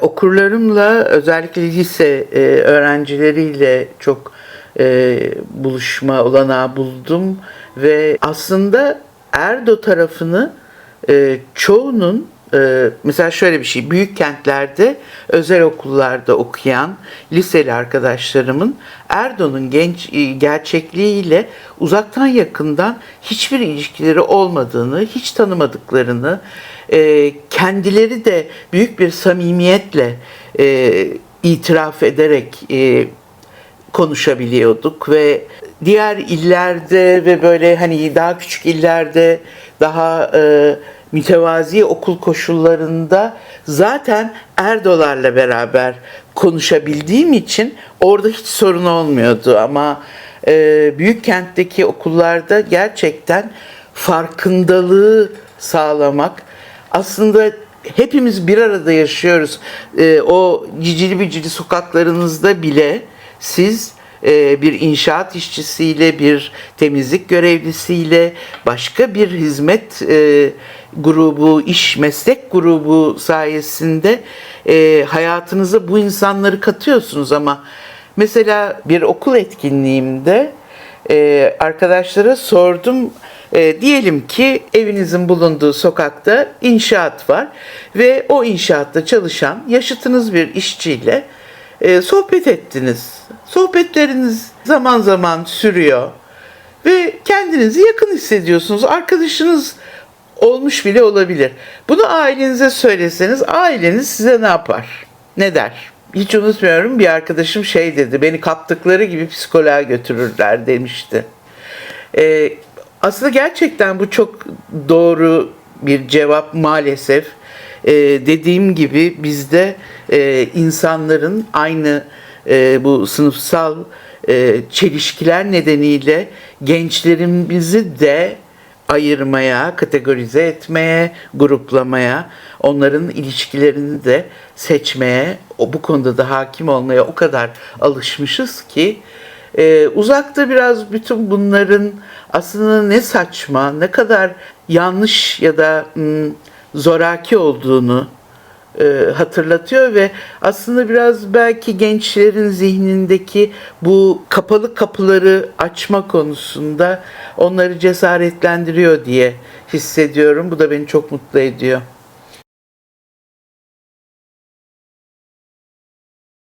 Okurlarımla özellikle lise e, öğrencileriyle çok e, buluşma olanağı buldum ve aslında Erdo tarafını e, çoğunun e, mesela şöyle bir şey büyük kentlerde özel okullarda okuyan liseli arkadaşlarımın Erdo'nun genç e, gerçekliğiyle uzaktan yakından hiçbir ilişkileri olmadığını, hiç tanımadıklarını, e, kendileri de büyük bir samimiyetle e, itiraf ederek konuşabiliyorduk ve diğer illerde ve böyle hani daha küçük illerde daha e, mütevazi okul koşullarında zaten Erdolarla beraber konuşabildiğim için orada hiç sorun olmuyordu ama e, büyük kentteki okullarda gerçekten farkındalığı sağlamak aslında hepimiz bir arada yaşıyoruz. E, o cicili bicili sokaklarınızda bile siz e, bir inşaat işçisiyle, bir temizlik görevlisiyle, başka bir hizmet e, grubu, iş meslek grubu sayesinde e, hayatınıza bu insanları katıyorsunuz ama mesela bir okul etkinliğimde e, arkadaşlara sordum. E, diyelim ki evinizin bulunduğu sokakta inşaat var ve o inşaatta çalışan yaşıtınız bir işçiyle e, sohbet ettiniz. Sohbetleriniz zaman zaman sürüyor ve kendinizi yakın hissediyorsunuz. Arkadaşınız olmuş bile olabilir. Bunu ailenize söyleseniz aileniz size ne yapar? Ne der? Hiç unutmuyorum bir arkadaşım şey dedi, beni kaptıkları gibi psikoloğa götürürler demişti. Ee, aslında gerçekten bu çok doğru bir cevap maalesef. Ee, dediğim gibi bizde e, insanların aynı e, bu sınıfsal e, çelişkiler nedeniyle gençlerimizi de ayırmaya, kategorize etmeye, gruplamaya, onların ilişkilerini de seçmeye, o bu konuda da hakim olmaya o kadar alışmışız ki e, uzakta biraz bütün bunların aslında ne saçma, ne kadar yanlış ya da mm, zoraki olduğunu e, hatırlatıyor ve aslında biraz belki gençlerin zihnindeki bu kapalı kapıları açma konusunda onları cesaretlendiriyor diye hissediyorum. Bu da beni çok mutlu ediyor.